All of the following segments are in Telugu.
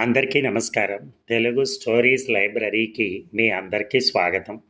అందరికీ నమస్కారం. తెలుగు స్టోరీస్ లైబ్రరీకి మీ అందరికీ స్వాగతం.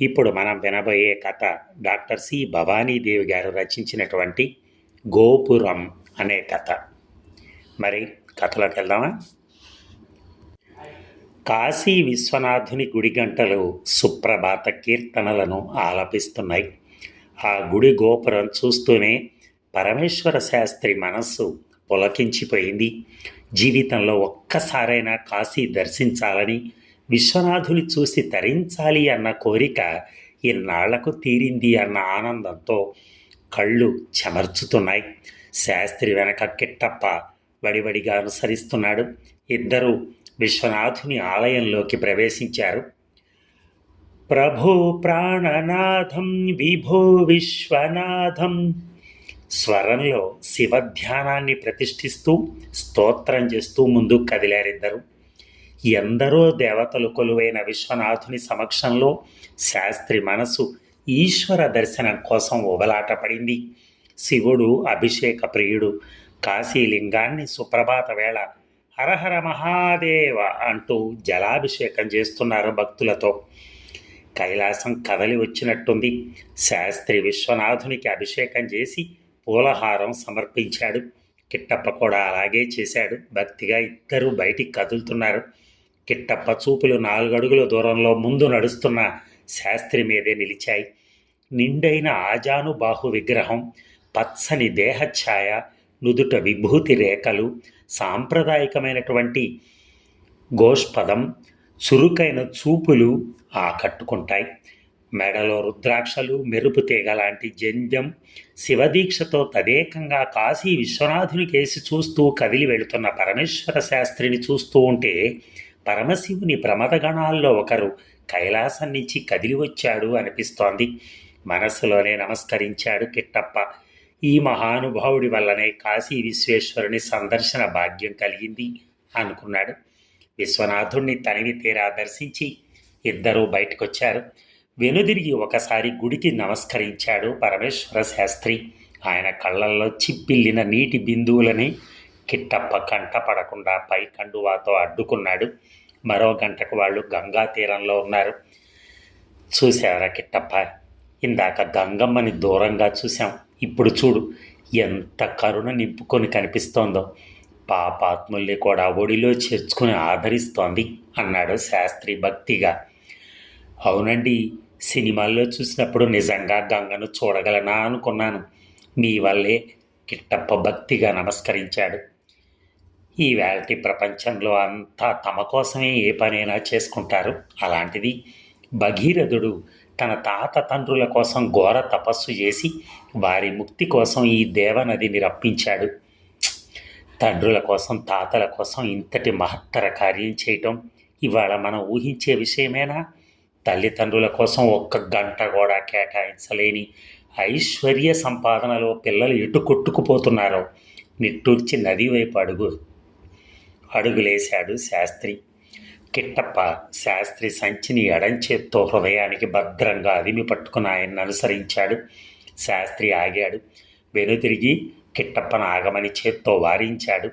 ఇప్పుడు మనం వినబోయే కథ డాక్టర్ సి భవానీదేవి గారు రచించినటువంటి గోపురం అనే కథ. మరి కథలోకి వెళ్దామా? కాశీ విశ్వనాథుని గుడి గంటలు సుప్రభాత కీర్తనలను ఆలపిస్తున్నాయి. ఆ గుడి గోపురం చూస్తూనే పరమేశ్వర శాస్త్రి మనస్సు పులకించిపోయింది. జీవితంలో ఒక్కసారైనా కాశీ దర్శించాలని విశ్వనాథుని చూసి తరించాలి అన్న కోరిక ఇన్నాళ్ళకు తీరింది అన్న ఆనందంతో కళ్ళు చెమర్చుతున్నాయి. శాస్త్రి వెనక కిట్టప్ప వడివడిగా అనుసరిస్తున్నాడు. ఇద్దరూ విశ్వనాథుని ఆలయంలోకి ప్రవేశించారు. ప్రభో ప్రాణనాథం విభో విశ్వనాథం స్వరంలో శివధ్యానాన్ని ప్రతిష్ఠిస్తూ స్తోత్రం చేస్తూ ముందుకు కదిలారిద్దరు. ఎందరో దేవతలు కొలువైన విశ్వనాథుని సమక్షంలో శాస్త్రి మనసు ఈశ్వర దర్శనం కోసం ఉబలాటపడింది శివుడు అభిషేక ప్రియుడు కాశీలింగాన్ని సుప్రభాత వేళ హరహర మహాదేవ అంటూ జలాభిషేకం చేస్తున్నారు భక్తులతో. కైలాసం కదలి వచ్చినట్టుంది. శాస్త్రి విశ్వనాథునికి అభిషేకం చేసి పూలహారం సమర్పించాడు. కిట్టప్ప కూడా అలాగే చేశాడు. భక్తిగా ఇద్దరు బయటికి కదులుతున్నారు. కిట్టప్ప చూపులు నాలుగడుగుల దూరంలో ముందు నడుస్తున్న శాస్త్రి మీదే నిలిచాయి. నిండైన ఆజానుబాహు విగ్రహం పచ్చని దేహఛాయ నుదుట విభూతి రేఖలు సాంప్రదాయకమైనటువంటి గోష్పదం చురుకైన చూపులు ఆకట్టుకుంటాయి. మెడలో రుద్రాక్షలు మెరుపు తీగ లాంటి జంధ్యం శివదీక్షతో తదేకంగా కాశీ విశ్వనాథుని కేసి చూస్తూ కదిలి వెళుతున్న పరమేశ్వర శాస్త్రిని చూస్తూ ఉంటే పరమశివుని ప్రమదగణాల్లో ఒకరు కైలాసం నుంచి కదిలి వచ్చాడు అనిపిస్తోంది. మనస్సులోనే నమస్కరించాడు కిట్టప్ప. ఈ మహానుభావుడి వల్లనే కాశీ విశ్వేశ్వరుని సందర్శన భాగ్యం కలిగింది అనుకున్నాడు. విశ్వనాథుణ్ణి తనివి తీరా దర్శించి ఇద్దరూ బయటకొచ్చారు. వెనుదిరిగి ఒకసారి గుడికి నమస్కరించాడు పరమేశ్వర శాస్త్రి. ఆయన కళ్ళల్లో చిప్పిల్లిన నీటి బిందువులని కిట్టప్ప కంట పడకుండా పై కండువాతో అడ్డుకున్నాడు. మరో గంటకు వాళ్ళు గంగా తీరంలో ఉన్నారు. చూశారా కిట్టప్ప? ఇందాక గంగమ్మని దూరంగా చూసాం ఇప్పుడు చూడు ఎంత కరుణ నింపుకొని కనిపిస్తోందో. పాపాత్ముల్ని కూడా ఒడిలో చేర్చుకుని ఆదరిస్తోంది అన్నాడు శాస్త్రి భక్తిగా. అవునండి సినిమాల్లో చూసినప్పుడు నిజంగా గంగను చూడగలనా అనుకున్నాను. మీ వల్లే కిట్టప్ప భక్తిగా నమస్కరించాడు. ఈ వేళటి ప్రపంచంలో అంతా తమ కోసమే ఏ పనైనా చేసుకుంటారు. అలాంటిది భగీరథుడు తన తాత తండ్రుల కోసం ఘోర తపస్సు చేసి వారి ముక్తి కోసం ఈ దేవనదిని రప్పించాడు. తండ్రుల కోసం తాతల కోసం ఇంతటి మహత్తర కార్యం చేయటం ఇవాళ మనం ఊహించే విషయమేనా? తల్లిదండ్రుల కోసం ఒక్క గంట కూడా కేటాయించలేని ఐశ్వర్య సంపాదనలో పిల్లలు ఎటు కొట్టుకుపోతున్నారో. నిట్టూర్చి నది వైపు అడుగు అడుగులేశాడు శాస్త్రి. కిట్టప్ప శాస్త్రి సంచిని ఎడంచేత్తో హృదయానికి భద్రంగా అదిమి పట్టుకుని ఆయన్ని అనుసరించాడు. శాస్త్రి ఆగాడు. వెనుతిరిగి కిట్టప్పను ఆగమని చేత్తో వారించాడు.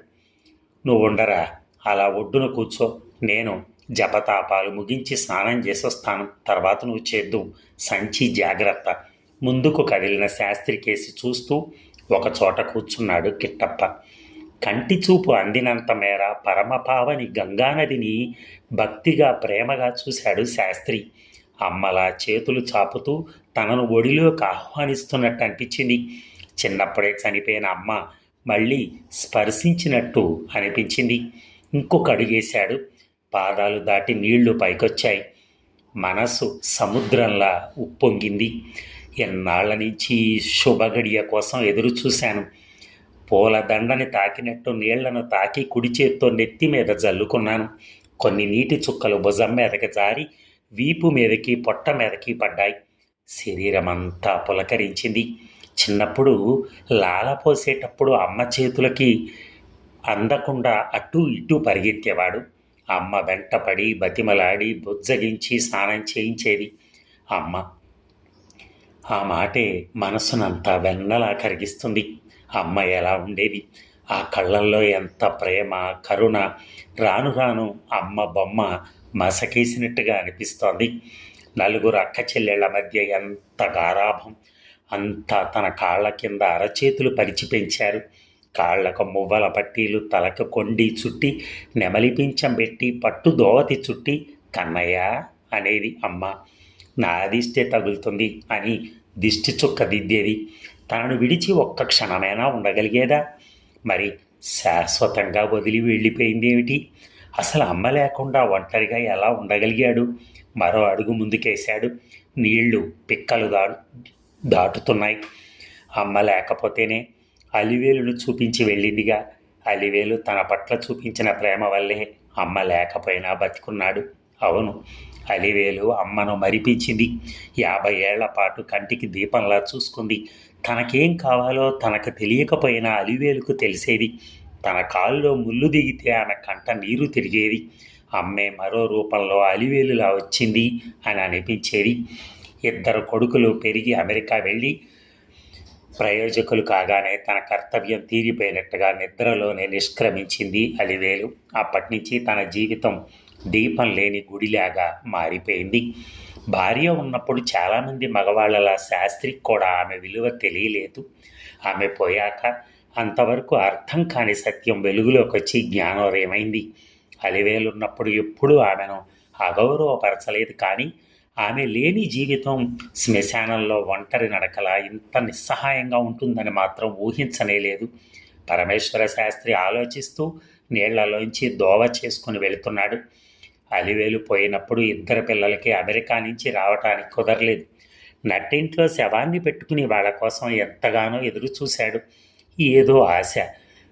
నువ్వు ఉండరా అలా ఒడ్డున కూర్చో. నేను జపతాపాలు ముగించి స్నానం చేసొస్తాను. తర్వాత నువ్వు చేద్దు. సంచి జాగ్రత్త. ముందుకు కదిలిన శాస్త్రి కేసి చూస్తూ ఒకచోట కూర్చున్నాడు కిట్టప్ప. కంటి చూపు అందినంత మేర పరమపావని గంగానదిని భక్తిగా ప్రేమగా చూశాడు శాస్త్రి. అమ్మలా చేతులు చాపుతూ తనను ఒడిలోకి ఆహ్వానిస్తున్నట్టు అనిపించింది. చిన్నప్పుడే చనిపోయిన అమ్మ మళ్ళీ స్పర్శించినట్టు అనిపించింది. ఇంకొక అడుగేశాడు పాదాలు దాటి నీళ్ళు పైకొచ్చాయి. మనసు సముద్రంలా ఉప్పొంగింది. ఎన్నాళ్ళ నుంచి శుభగడియ కోసం ఎదురు చూశాను పూల దండని తాకినట్టు నీళ్ళను తాకి కుడి చేత్తో నెత్తి మీద జల్లుకున్నాను. కొన్ని నీటి చుక్కలు భుజం మీదకి జారి వీపు మీదకి పొట్ట మీదకి పడ్డాయి. శరీరమంతా పులకరించింది. చిన్నప్పుడు లాల పోసేటప్పుడు అమ్మ చేతులకి అందకుండా అటు ఇటు పరిగెత్తేవాడు. అమ్మ వెంటపడి బతిమలాడి బుజ్జగించి స్నానం చేయించేది. అమ్మ ఆ మాటే మనసునంతా వెన్నలా కరిగిస్తుంది. అమ్మ ఎలా ఉండేది? ఆ కళ్ళల్లో ఎంత ప్రేమ కరుణ రాను రాను అమ్మ బొమ్మ మసకేసినట్టుగా అనిపిస్తోంది. నలుగురు అక్క చెల్లెళ్ళ మధ్య ఎంత గారాభం అంతా తన కాళ్ళ కింద అరచేతులు పరిచి పెంచారు. కాళ్ళకు మువ్వల పట్టీలు తలకు కొండి చుట్టి నెమలి పించం పెట్టి పట్టు దోవతి చుట్టి కన్నయ్య అనేది అమ్మ. నా దిష్టే తగులుతుంది అని దిష్టి చుక్క దిద్దేది. తనను విడిచి ఒక్క క్షణమైనా ఉండగలిగేదా? మరి శాశ్వతంగా వదిలి వెళ్ళిపోయిందేమిటి? అసలు అమ్మ లేకుండా ఒంటరిగా ఎలా ఉండగలిగాడు? మరో అడుగు ముందుకేశాడు. నీళ్ళు పిక్కలు దా దాటుతున్నాయి. అమ్మ లేకపోతేనే అలివేలును చూపించి వెళ్ళిందిగా. అలివేలు తన పట్ల చూపించిన ప్రేమ వల్లే అమ్మ లేకపోయినా బతికున్నాడు. అవును అలివేలు అమ్మను మరిపించింది. యాభై ఏళ్ళ పాటు కంటికి దీపంలా చూసుకుంది. తనకేం కావాలో తనకు తెలియకపోయినా అలివేలుకు తెలిసేది. తన కాల్లో ముళ్ళు దిగితే ఆమె కంట నీరు తిరిగేది. అమ్మే మరో రూపంలో అలివేలులా వచ్చింది అని అనిపించేది. ఇద్దరు కొడుకులు పెరిగి అమెరికా వెళ్ళి ప్రయోజకులు కాగానే తన కర్తవ్యం తీరిపోయినట్టుగా నిద్రలోనే నిష్క్రమించింది అలివేలు. అప్పటి నుంచి తన జీవితం దీపం లేని గుడిలాగా మారిపోయింది. భార్య ఉన్నప్పుడు చాలామంది మగవాళ్ళలా శాస్త్రికి కూడా ఆమె విలువ తెలియలేదు. ఆమె పోయాక అంతవరకు అర్థం కాని సత్యం వెలుగులోకి వచ్చి జ్ఞానోదయమైంది. అలివేలున్నప్పుడు ఎప్పుడూ ఆమెను అగౌరవపరచలేదు కానీ ఆమె లేని జీవితం శ్మశానంలో ఒంటరి నడకలా ఇంత నిస్సహాయంగా ఉంటుందని మాత్రం ఊహించనేలేదు. పరమేశ్వర శాస్త్రి ఆలోచిస్తూ నీళ్ళలోంచి దోవ చేసుకుని వెళుతున్నాడు. అలివేలు పోయినప్పుడు ఇద్దరు పిల్లలకి అమెరికా నుంచి రావటానికి కుదరలేదు. నట్టింట్లో శవాన్ని పెట్టుకుని వాళ్ళ కోసం ఎంతగానో ఎదురు చూశాడు ఏదో ఆశ.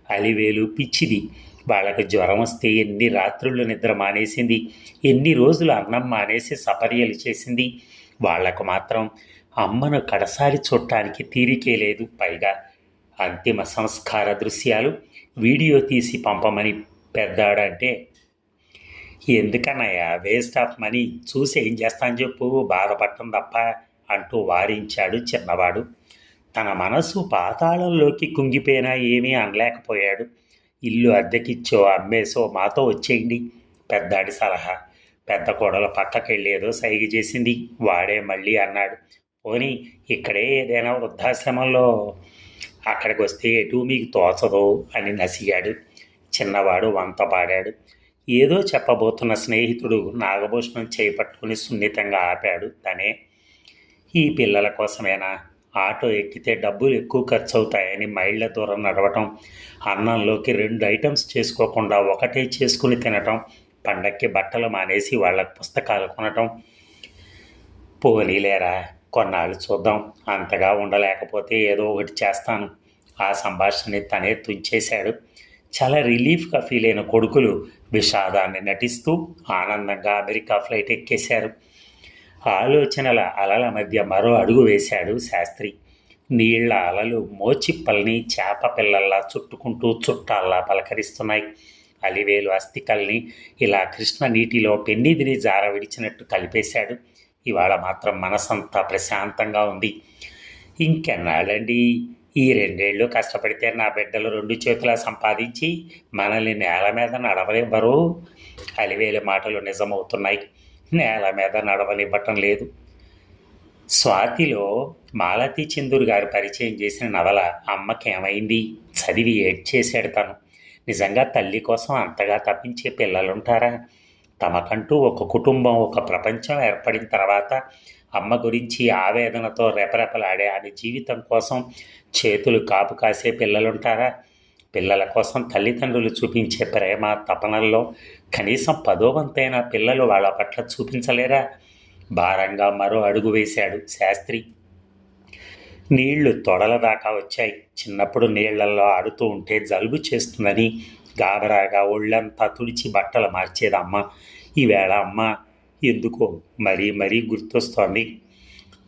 అలివేలు పిచ్చిది. వాళ్ళకి జ్వరం వస్తే ఎన్ని రాత్రులు నిద్ర మానేసింది ఎన్ని రోజులు అన్నం మానేసి సపర్యలు చేసింది. వాళ్ళకు మాత్రం అమ్మను కడసారి చూడటానికి తీరికే లేదు. పైగా అంతిమ సంస్కార దృశ్యాలు వీడియో తీసి పంపమని పెద్దాడంటే ఎందుకన్నయ్యా వేస్ట్ ఆఫ్ మనీ చూసి ఏం చేస్తాను చెప్పు బాధపడటం తప్ప అంటూ వారించాడు చిన్నవాడు. తన మనసు పాతాళంలోకి కుంగిపోయినా ఏమీ అనలేకపోయాడు. ఇల్లు అద్దెకిచ్చో అమ్మేసో మాతో వచ్చేయండి. పెద్దాడి సలహా. పెద్ద కోడలు పక్కకెళ్ళేదో సైగ చేసింది. వాడే మళ్ళీ అన్నాడు. పోనీ ఇక్కడే ఏదైనా వృద్ధాశ్రమంలో అక్కడికి వస్తే ఎటు మీకు తోచదు అని నసిగాడు. చిన్నవాడు వంత పాడాడు. ఏదో చెప్పబోతున్న స్నేహితుడు నాగభూషణం చేపట్టుకుని సున్నితంగా ఆపాడు తనే. ఈ పిల్లల కోసమేనా? ఆటో ఎక్కితే డబ్బులు ఎక్కువ ఖర్చు అవుతాయని మైళ్ళ దూరం నడవటం అన్నంలోకి రెండు ఐటమ్స్ చేసుకోకుండా ఒకటే చేసుకుని తినటం పండక్కి బట్టలు మానేసి వాళ్ళకి పుస్తకాలు కొనటం. పోనీలేరా కొన్నాళ్ళు చూద్దాం అంతగా ఉండలేకపోతే ఏదో ఒకటి చేస్తాను. ఆ సంభాషణని తనే తుంచేశాడు. చాలా రిలీఫ్గా ఫీల్ అయిన కొడుకులు విషాదాన్ని నటిస్తూ ఆనందంగా అమెరికా ఫ్లైట్ ఎక్కేశారు. ఆలోచనల అలల మధ్య మరో అడుగు వేశాడు శాస్త్రి. నీళ్ళ అలలు మోచిప్పల్ని చేప పిల్లల్లా చుట్టుకుంటూ చుట్టాల్లా పలకరిస్తున్నాయి. అలివేలు అస్థికల్ని ఇలా కృష్ణ నీటిలో పెన్నిదిని జార విడిచినట్టు కలిపేశాడు. ఇవాళ మాత్రం మనసంతా ప్రశాంతంగా ఉంది. ఇంకెన్నాళ్ళండి? ఈ రెండేళ్ళు కష్టపడితే నా బిడ్డలు రెండు చేతులా సంపాదించి మనల్ని నేల మీద నడవనివ్వరు. అలివేలు మాటలు నిజమవుతున్నాయి. నేల మీద నడవనివ్వటం లేదు. స్వాతిలో మాలతి చందూర్ గారు పరిచయం చేసిన నవల అమ్మకేమైంది? చదివి ఏడ్చేశాడు తను. నిజంగా తల్లి కోసం అంతగా తప్పించే పిల్లలుంటారా? తమకంటూ ఒక కుటుంబం ఒక ప్రపంచం ఏర్పడిన తర్వాత అమ్మ గురించి ఆవేదనతో రెపరెపలాడే ఆమె జీవితం కోసం చేతులు కాపు కాసే పిల్లలుంటారా? పిల్లల కోసం తల్లిదండ్రులు చూపించే ప్రేమ తపనల్లో కనీసం పదో వంతైన పిల్లలు వాళ్ళ పట్ల చూపించలేరా? భారంగా మరో అడుగు వేశాడు శాస్త్రి. నీళ్ళు తొడల దాకా వచ్చాయి. చిన్నప్పుడు నీళ్ళలో ఆడుతూ ఉంటే జలుబు చేస్తుందని గాబరాగా ఒళ్ళంతా తుడిచి బట్టలు మార్చేది అమ్మ ఈవేళ అమ్మ ఎందుకో మరీ మరీ గుర్తొస్తోంది.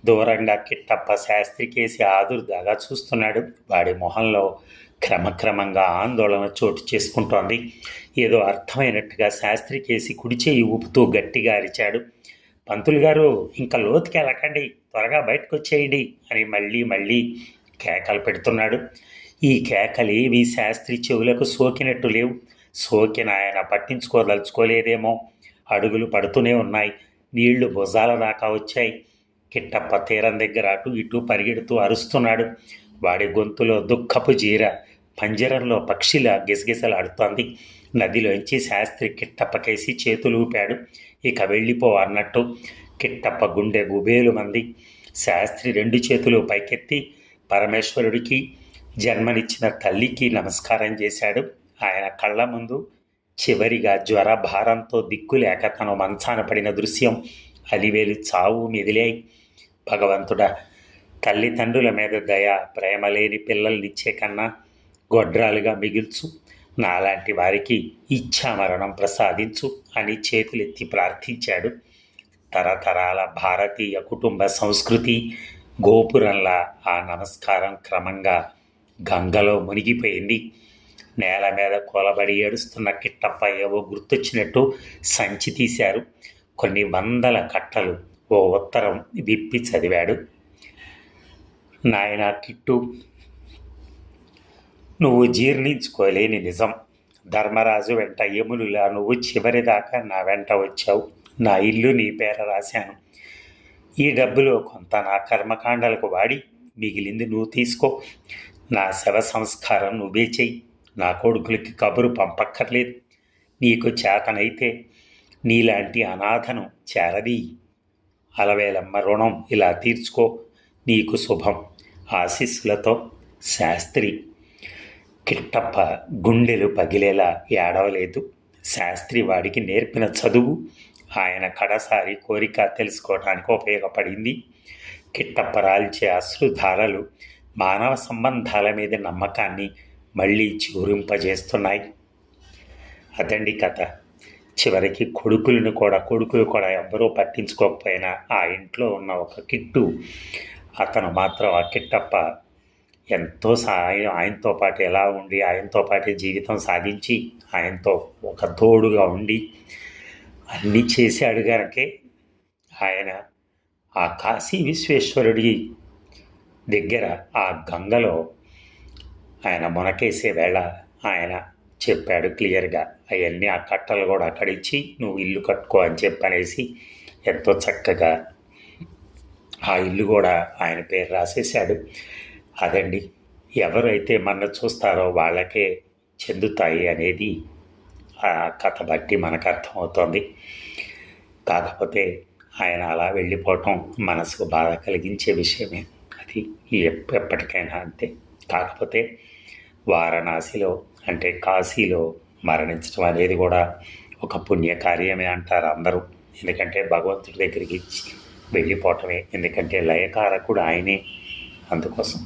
దూరంగా కిట్టప్ప శాస్త్రికేసి ఆదుర్దాగా చూస్తున్నాడు. వాడి మొహంలో క్రమక్రమంగా ఆందోళన చోటు చేసుకుంటోంది. ఏదో అర్థమైనట్టుగా శాస్త్రికేసి కేసి కుడిచేయి ఊపుతూ గట్టిగా అరిచాడు. పంతులు గారు ఇంకా లోతుకి వెళ్ళకండి. త్వరగా బయటకు వచ్చేయండి అని మళ్ళీ మళ్ళీ కేకలు పెడుతున్నాడు. ఈ కేకలేవి శాస్త్రి చెవులకు సోకినట్టు లేవు. సోకిన ఆయన పట్టించుకోదలుచుకోలేదేమో. అడుగులు పడుతూనే ఉన్నాయి. నీళ్ళు భుజాల దాకా వచ్చాయి. కిట్టప్ప తీరం దగ్గర అటు ఇటు పరిగెడుతూ అరుస్తున్నాడు. వాడి గొంతులో దుఃఖపు జీర. పంజరంలో పక్షిలా గిసగిసలాడుతోంది నదిలోంచి శాస్త్రి కిట్టప్పకేసి చేతులు ఊపాడు. ఇక వెళ్ళిపో అన్నట్టు కిట్టప్ప గుండె గుబేలు మంది శాస్త్రి రెండు చేతులు పైకెత్తి పరమేశ్వరుడికి జన్మనిచ్చిన తల్లికి నమస్కారం చేశాడు. ఆయన కళ్ళ ముందు చివరిగా జ్వర భారంతో దిక్కులేక తను మంచాన పడిన దృశ్యం అలివేలు చావు మెదిలాయి. భగవంతుడా తల్లిదండ్రుల మీద దయ ప్రేమ లేని పిల్లల్నిచ్చే కన్నా గొడ్రాలుగా మిగిల్చు. నాలాంటి వారికి ఇచ్ఛామరణం ప్రసాదించు అని చేతులెత్తి ప్రార్థించాడు. తరతరాల భారతీయ కుటుంబ సంస్కృతి గోపురంలా ఆ నమస్కారం క్రమంగా గంగలో మునిగిపోయింది. నేల మీద కొలబడి ఏడుస్తున్న కిట్టప్ప ఏవో గుర్తొచ్చినట్టు సంచి తీశారు. కొన్ని వందల కట్టలు ఓ ఉత్తరం విప్పి చదివాడు. నాయన కిట్టు నువ్వు జీర్ణించుకోలేని నిజం. ధర్మరాజు వెంట యములులా నువ్వు చివరిదాకా నా వెంట వచ్చావు. నా ఇల్లు నీ పేర రాశాను. ఈ డబ్బులో కొంత నా కర్మకాండలకు వాడి మిగిలింది నువ్వు తీసుకో. నా శవ సంస్కారం నువ్వే చెయ్యి. నా కొడుకులకి కబురు పంపక్కర్లేదు. నీకు చేతనైతే నీలాంటి అనాథను చేరది అలవేలమ్మ రుణం ఇలా తీర్చుకో. నీకు శుభం. ఆశీస్సులతో శాస్త్రి కిట్టప్ప గుండెలు పగిలేలా ఏడవలేదు. శాస్త్రి వాడికి నేర్పిన చదువు ఆయన కడసారి కోరిక తెలుసుకోవడానికి ఉపయోగపడింది. కిట్టప్ప రాల్చే అశ్రుధారలు మానవ సంబంధాల మీద నమ్మకాన్ని మళ్ళీ చిగురింపజేస్తున్నాయి. అదండి కథ. చివరికి కొడుకులను కూడా కొడుకులు కూడా ఎవ్వరూ పట్టించుకోకపోయినా ఆ ఇంట్లో ఉన్న ఒక కిట్టు అతను మాత్రం ఆ కిట్టప్ప ఎంతో సాయం ఆయనతో పాటు ఎలా ఉండి ఆయనతో పాటే జీవితం సాగించి ఆయనతో ఒక తోడుగా ఉండి అన్నీ చేశాడు కనుకే ఆయన ఆ కాశీ విశ్వేశ్వరుడి దగ్గర ఆ గంగలో ఆయన మునకేసే వేళ ఆయన చెప్పాడు క్లియర్గా. అవన్నీ ఆ కట్టలు కూడా అక్కడిచ్చి నువ్వు ఇల్లు కట్టుకో అని చెప్పనేసి ఎంతో చక్కగా ఆ ఇల్లు కూడా ఆయన పేరు రాసేశాడు. అదండి. ఎవరైతే మన చూస్తారో వాళ్ళకే చెందుతాయి అనేది ఆ కథ బట్టి మనకు అర్థమవుతోంది. కాకపోతే ఆయన అలా వెళ్ళిపోవటం మనసుకు బాధ కలిగించే విషయమే. అది ఎప్పటికైనా అంతే. కాకపోతే వారణాసిలో అంటే కాశీలో మరణించడం అనేది కూడా ఒక పుణ్యకార్యమే అంటారు అందరూ. ఎందుకంటే భగవంతుడి దగ్గరికి వెళ్ళిపోవటమే. ఎందుకంటే లయకారకుడు ఆయనే అందుకోసం.